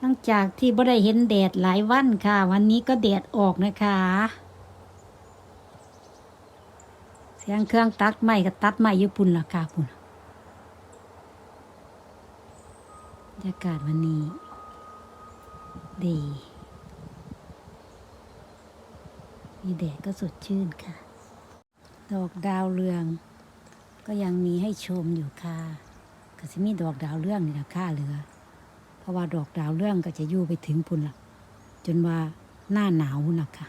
หลังจากที่บ่ได้เห็นแดดหลายวันค่ะ วันนี้ก็แดดออกนะคะ เสียงเครื่องตัดไม้ก็ตัดไม้ญี่ปุ่นล่ะค่ะพุ่นบรรยากาศวันนี้ ดี มีแดดก็สดชื่นค่ะ ดอกดาวเรือง ก็ยังมีให้ชมอยู่ค่ะก็สิมีดอกดาวเรืองนี่ละค่ะเหลือ ราะว่าดอกดาวเรื่องก็จะอยู่ไปถึงพุ่นละจนว่าหน้าหนาวนะค่ะ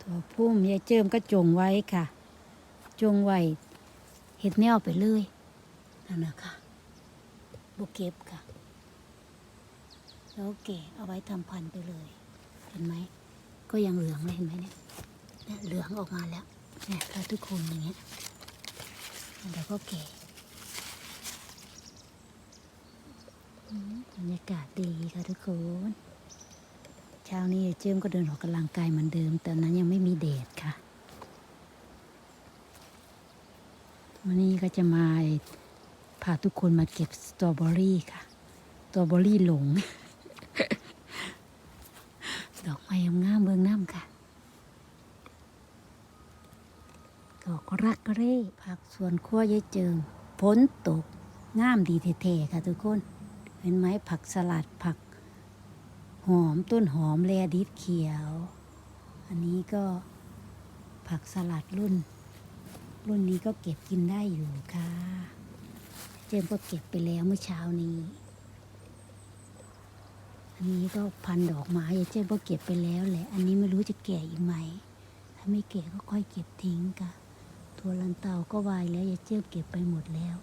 ตัวพุ่มยายเจิมก็จงไว้ค่ะ จงไว้เห็ดแนวไปเลยนั่นนะคะบเก็บค่ะ แล้วเก๋เอาไว้ทำพันธุ์ไปเลย เห็นไหม ก็ยังเหลืองเลยเห็นไหมเนี่ยเนี่ยเหลืองออกมาแล้วเนี่ยถ้าทุกคนอย่างเงี้ยเดี๋ยวก็เก๋อืมบรรยากาศดีค่ะทุกคนเช้านี้เจิ้มก็เดินออกกำลังกายเหมือนเดิม แต่นั้นยังไม่มีแดดค่ะ วันนี้ก็จะมาพาทุกคนมาเก็บสตรอเบอรี่ค่ะสตรอเบอรี่หลง ดอกไม้งามเบืองน้ำค่ะ ดอกรักเร่ผักสวนครัวยายเจิมฝนตกงามดีเท่ๆค่ะทุกคน เห็นไหมผักสลัดผัก หอมต้นหอมแลดิบเขียว อันนี้ก็ผักสลัดรุ่น รุ่นนี้ก็เก็บกินได้อยู่ค่ะ เจมก็เก็บไปแล้วเมื่อเช้านี้ นี้ก็พันดอกไม้เจมส์ก็เก็บไปแล้วแหละ อันนี้ไม่รู้จะแก่อีกไหม ถ้าไม่แก่ก็ค่อยเก็บทิ้งค่ะตัวลันเตาก็วายแล้วยายเจมส์เก็บไปหมดแล้ว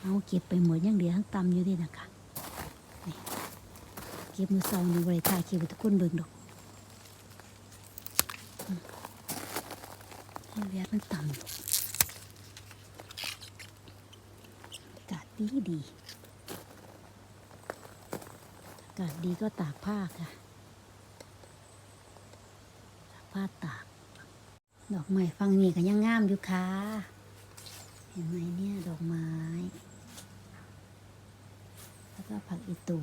เอาเก็บไปหมดยังเหลือทั้งตำอยู่ดีนะคะนี่เก็บมือเสาในบริถ่ายคลิปทุกคนเบิ่งดอกอืมยังเหลือทั้งตำอยู่อากาศดีดี อากาศดีก็ตากผ้าค่ะ ตากผ้าตาก ดอกไม้ฟังนี่ก็ยังงามอยู่ค่ะ เห็นไหมเนี่ยดอกไม้ แล้วก็ผักอีตู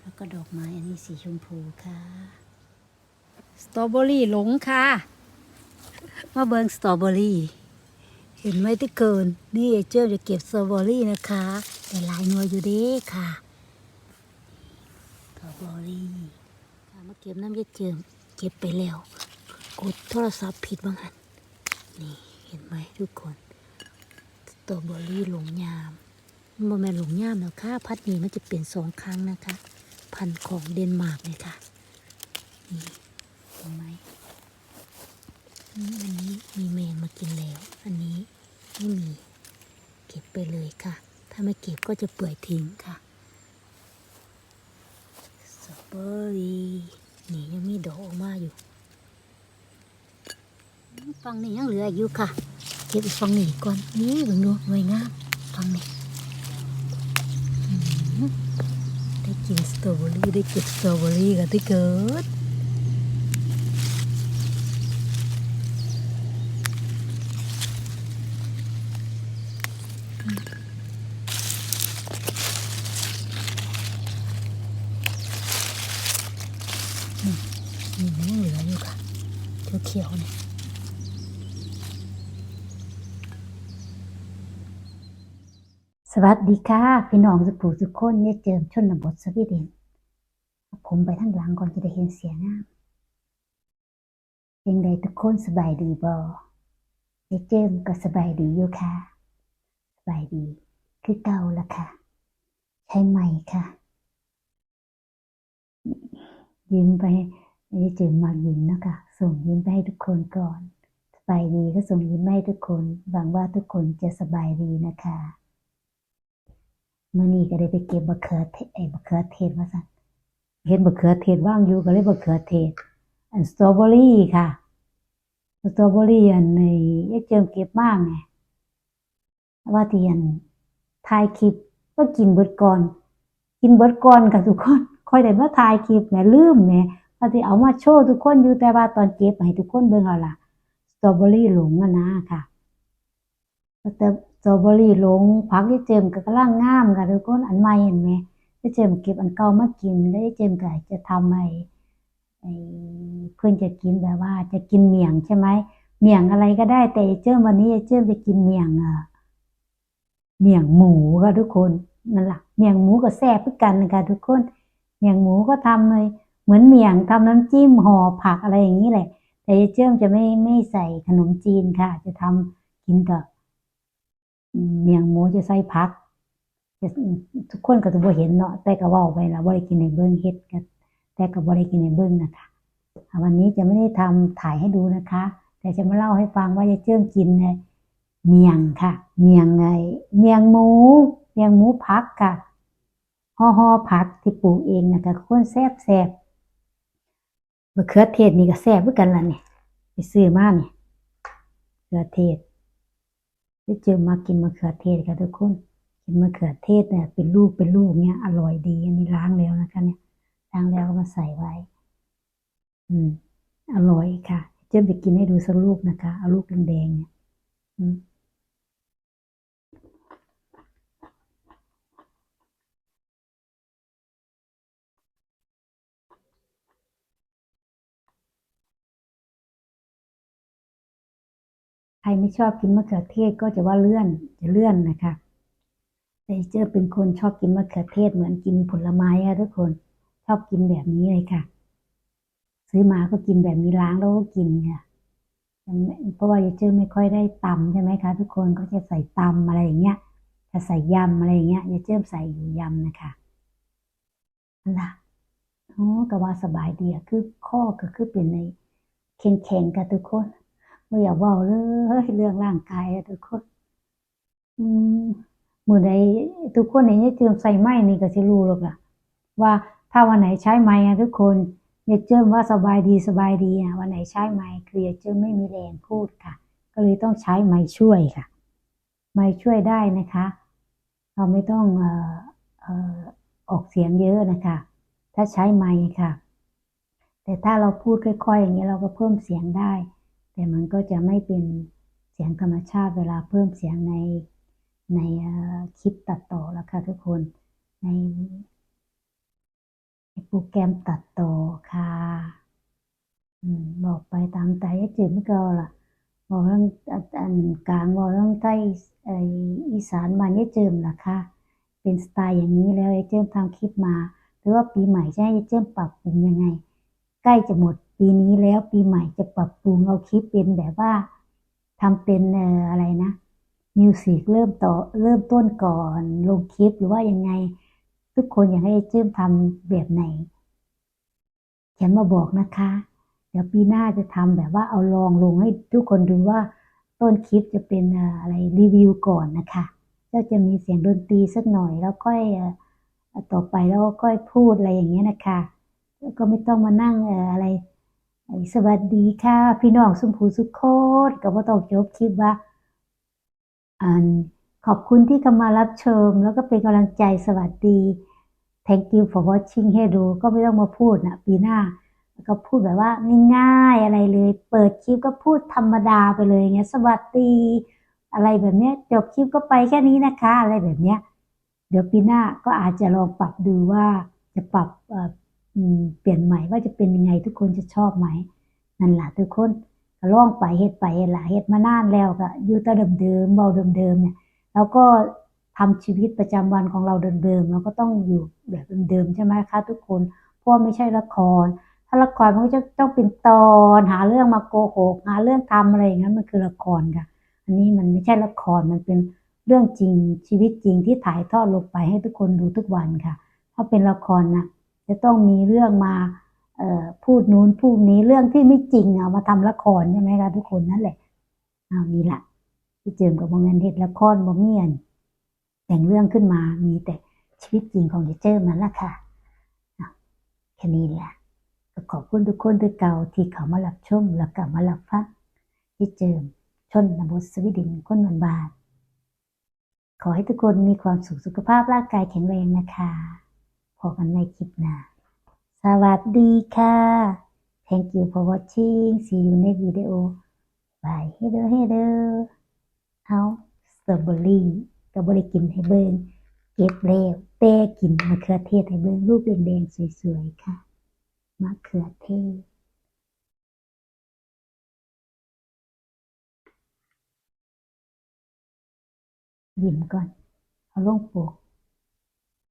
แล้วก็ดอกไม้อันนี้สีชมพูค่ะ สตรอเบอรี่หลงค่ะ มาเบิงสตรอเบอรี่ เห็นไหมที่เกิน นี่เจ้าจะเก็บสตรอเบอรี่นะคะ แต่หลายหน่วยอยู่ด้ค่ะ สตรอเบอรี่ค่ะมาเก็บน้ำเย็ดเจิมเก็บไปแล้ว กดโทรศัพท์ผิดบ้างหันนี่เห็นไหมทุกคนตรอเบอรี่หลงยามโมแมนหลงยามแล้วค่ะพัดนี้มันจะเปลี่ยนสองครั้งนะคะ พันของเดนมาร์กเลยค่ะนี่เห็นไหมอันนี้มีแมงมากินแล้ว อันนี้ไม่มี เก็บไปเลยค่ะ ถ้าไม่เก็บก็จะเปื่อยทิ้งค่ะ เบอรี่นี่ยังมีดอกออกมาอยู่ฝั่งนี้ยังเหลืออยู่ค่ะ เก็บฝั่งนี้ก่อนนี่เบิ่งดูสวยงามฝั่งนี้ได้กินสตรอเบอรี่ได้เก็บสตรอเบอรี่กันที่เกิด นี่มันยัง เหลืออยู่ค่ะเขียวๆเนี่ยสวัสดีค่ะพี่น้องสุภูสุคนเนี่ยเจิมชนบทสวีเดนผมไปทางหลังก่อนจะได้เห็นเสียงงามยังไดทุกคนสบายดีบอเนี่ยเจิมก็สบายดีอยู่ค่ะ สบายดีคือเก่าละค่ะ ใช่ไหมค่ะยิ้มไป ไม่ได้เจอมายิ้มนะคะส่งยิ้มไปให้ทุกคนก่อนสบายดีก็ส่งยิ้มให้ทุกคนหวังว่าทุกคนจะสบายดีนะคะเมื่อนี้ก็ได้ไปเก็บมะเขือเทศไอ้มะเขือเทศมาสั่นเห็นมะเขือเทศว่างอยู่ก็เลยมะเขือเทศ อันสตรอเบอรี่ค่ะสตรอเบอรี่อันในยายเจิมเก็บมากไงว่าเที่อันถ่ายคลิปก็กินเบิดก่อน กินเบิดก่อนกับทุกคนค่อยได้มาถ่ายคลิปแหม่ลืมแหม่ ก็ที่เอามาโชว์ทุกคนอยู่แต่ว่าตอนเก็บให้ทุกคนเบิ่งเอาล่ะสตรอเบอรี่หลงอะนะค่ะแต่สตรอเบอรี่หลงผักที่เจมก็กำลังงามค่ะทุกคนอันใหม่เห็นไหมที่เจมเก็บอันเก่ามากินแล้วที่เจมก็จะทำไอ้ไอ้เพื่อนจะกินแบบว่า จะกินเมี่ยงใช่ไหมเมี่ยงอะไรก็ได้ แต่เจิมวันนี้เจิมจะกินเมี่ยงอะเมี่ยงหมูค่ะทุกคนนั่นแหละเมี่ยงหมูก็แซ่บเหมือกันนะคะทุกคน เมี่ยงหมูก็ทำเลย มือนเมี่ยงทำน้ำจิ้มห่อผักอะไรอย่างนี้แหละ แต่เจิ้มจะไม่ไม่ใส่ขนมจีนค่ะ จะทำกินกับเมี่ยงหมูจะใส่ผักจะทุกคนก็จะบ่เห็นเนาะแต่ก็ว้าไปละบ่ได้กินในเบิ้องเฮ็ดกันแต่ก็บ่ได้กินในเบิ้องนะคะอะวันนี้จะไม่ได้ทำถ่ายให้ดูนะคะ แต่จะมาเล่าให้ฟังว่าจะเจิ้มกินในเมียงค่ะเมียงไงเมียงหมูเมียงหมูผักค่ะห่อห่อผักที่ปลูกเองนะคะคนแซ่บแซ่บ มะเขือเทศนี่ก็แซ่บเหมือนกันล่ะเนี่ยไปซื้อมาเนี่ยมะเขือเทศได้เจอมากินมะเขือเทศค่ะทุกคนกินมะเขือเทศเนี่ยเป็นลูกเป็นลูกเนี่ยอร่อยดี อันนี้ล้างแล้วนะคะ เนี่ยล้างแล้วก็มาใส่ไว้ อืม อร่อยค่ะ เจะไปกินให้ดูสักลูกนะคะ เอาลูกแดงๆเนี่ย อืม ไม่ชอบกินมะเขือเทศก็จะว่าเลื่อนจะเลื่อนนะคะ แต่เจอเป็นคนชอบกินมะเขือเทศเหมือนกินผลไม้อะทุกคนชอบกินแบบนี้เลยค่ะ ซื้อมาก็กินแบบนี้ล้างแล้วก็กินค่ะเพราะว่าเจอไม่ค่อยได้ตำใช่ไหมคะ ทุกคนก็จะใส่ตำอะไรอย่างเงี้ยจะใส่ยำอะไรอย่างเงี้ยเจอใส่อยู่ยำนะคะนั่นละโอ้ก็ว่าสบายดีอะคือข้อก็คือเป็นในแข็งๆกับทุกคน ไม่อยากเว่าเลยเรื่องร่างกายทุกคนอืมมื่อใดทุกคนเนี่ยจะเจิมใส่ไม้นี่ก็จะรู้หรอกล่ะ ว่าถ้าวันไหนใช้ไม้ทุกคนอย่าเจิมว่าสบายดีสบายดีอะวันไหนใช้ไม้คืออย่าเจิมไม่มีแรงพูดค่ะ ก็เลยต้องใช้ไม้ช่วยค่ะ ไม้ช่วยได้นะคะ เราไม่ต้องเอ่อเอ่อออกเสียงเยอะนะคะ ถ้าใช้ไม้ค่ะ แต่ถ้าเราพูดค่อยๆอย่างนี้ยเราก็เพิ่มเสียงได้ แต่มันก็จะไม่เป็นเสียงธรรมชาติเวลาเพิ่มเสียงในในคลิปตัดต่อแล้วค่ะทุกคนในในโปรแกรมตัดต่อค่ะบอกไปตามใจจืดไม่เก่าล่ะบอกเรื่องอันกลางบอกเรื่องใต้อีสานมาเนี่ยเจิมล่ะค่ะเป็นสไตล์อย่างนี้แล้วไอ้เจิมทำคลิปมา หรือว่าปีใหม่ให้ไอ้เจิมปรับปรุงยังไง ใกล้จะหมด ปีนี้แล้วปีใหม่จะปรับปรุงเอาคลิปเป็นแบบว่าทำเป็นอออะไรนะมิวสิกเริ่มต่อเริ่มต้นก่อนลงคลิปหรือว่ายังไง ทุกคนอยากให้เจิ้มทำแบบไหนเขียนมาบอกนะคะ เดี๋ยวปีหน้าจะทำแบบว่าเอาลองลงให้ทุกคนดูว่าต้นคลิปจะเป็นออะไรรีวิวก่อนนะคะก็จะมีเสียงดนตรีสักหน่อย แล้วค่อยเอ่อต่อไปแล้วก็ค่อยพูดอะไรอย่างเงี้ยนะคะแล้วก็ไม่ต้องมานั่งเอ่ออะไร สวัสดีค่ะ พี่น้องสุมผูสุโคตรก็บ่ต้องจบคลิปว่าอันขอบคุณที่เข้ามารับชม แล้วก็เป็นกำลังใจสวัสดี thank you for watching ให้ดูก็ไม่ต้องมาพูดนะปีหน้าแล้วก็พูดแบบว่าง่ายๆอะไรเลย เปิดคลิปก็พูดธรรมดาไปเลยเงี้ย สวัสดี อะไรแบบเนี้ยจบคลิปก็ไปแค่นี้นะคะ อะไรแบบเนี้ย เดี๋ยวปีหน้าก็อาจจะลองปรับดูว่าจะปรับ เปลี่ยนใหม่ว่าจะเป็นยังไงทุกคนจะชอบไหมนั่นแหละทุกคนก็ลองไปเฮ็ดไปล่ะเฮ็ดมานานแล้วก็อยู่แต่เดิมๆเบาเดิมๆเนี่ยแล้วก็ทำชีวิตประจำวันของเราเดิมๆเราก็ต้องอยู่แบบเดิมๆใช่ไหมคะทุกคนเพราะว่าไม่ใช่ละคร ถ้าละครมันก็จะต้องเป็นตอนหาเรื่องมาโกหกหาเรื่องทำอะไรอย่างนั้นมันคือละครค่ะ อันนี้มันไม่ใช่ละครมันเป็นเรื่องจริงชีวิตจริงที่ถ่ายทอดลงไปให้ทุกคนดูทุกวันค่ะ ถ้าเป็นละครนะ จะต้องมีเรื่องมาพูดนู้นพูดนี้เรื่องที่ไม่จริงเอามาทำละครใช่ไหมคะทุกคนนั่นแหละเอานี่แหละที่เจิมกับโมเมนเฮ็ดละครบ่มีอันแต่งเรื่องขึ้นมามีแต่ชีวิตจริงของเจิมนั่นแหละค่ะแค่นี้แหละขอบคุณทุกคนด้วยเก่าที่เขามารับชมแล้วก็มารับฟังที่เจิมชนบทสวีดินคนบานบานขอให้ทุกคนมีความสุขสุขภาพร่างกายแข็งแรงนะคะ พบกันในคลิปหน้า สวัสดีค่ะ Thank you for watching see you next video bye เฮเดอเฮเดอเอาสตรอเบอรี่ก็บ่ได้กินให้เบิ่งเก็บแล้วแต่กินมะเขือเทศให้เบิ่งรูปแดงๆสวยๆค่ะมะเขือเทศยิ้มก่อน เอาลงปลูก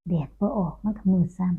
แดดบ่ออกมานก็มือซ้ำ